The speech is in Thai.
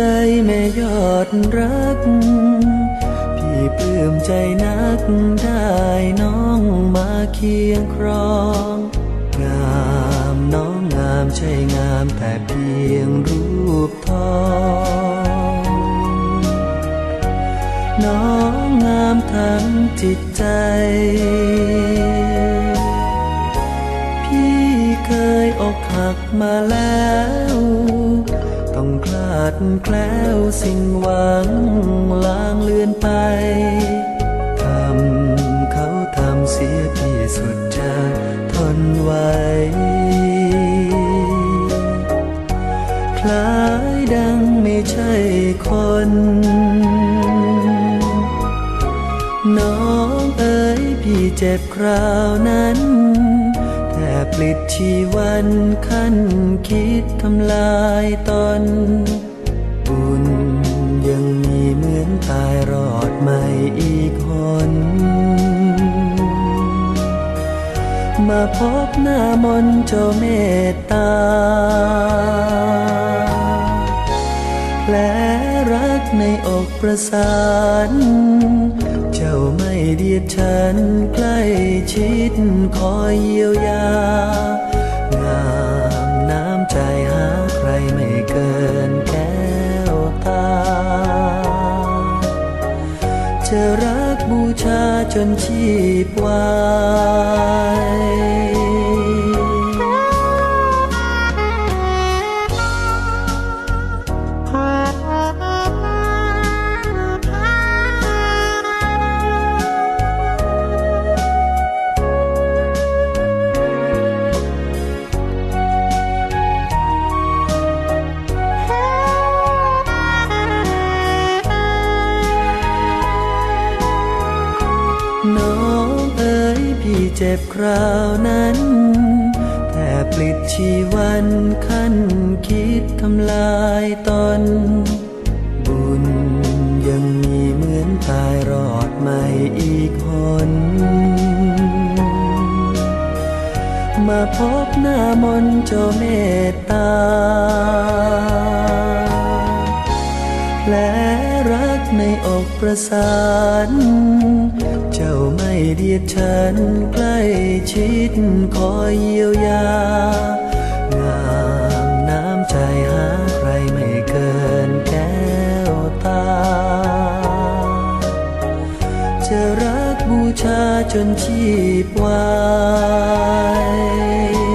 ใจแม่ยอดรัก พี่ปลื้มใจนักได้น้องมาเคียงครอง งามน้องงามใช่งามแต่เพียงรูปทองน้องงามทั้งจิตใจ พี่เคยอกหักมาแล้ว คลาดแคล้วสิ้นหวังลางเลือนไปทำเขาทำเสียพี่สุดจะทนไหวคล้ายดังไม่ใช่คน น้องเอ๋ยพี่เจ็บคราวนั้น ปลิดชีวันขั้นคิดทำลายตน บุญยังมีเหมือนตายรอดไม่อีกหน มาพบหน้ามนต์เจ้าเมตตาแผลรักในอกประสาน เจ้าไม่เดียดฉันใกล้ ชิดคอยเยียวยา งามน้ำใจหาใครไม่เกินแก้วตา จะรักบูชาจนชีพวา เจ็บคราวนั้นแทบปลิดชีวันขั้นคิดทำลายตน บุญยังมีเหมือนตายรอดไม่อีกหนมาพบหน้ามนเจ้าเมตตาแล ประสาน เจ้าไม่เดียดฉันใกล้ชิดคอยเยียวยา งามน้ำใจหาใครไม่เกินแก้วตา จะรักบูชาจนชีพวาย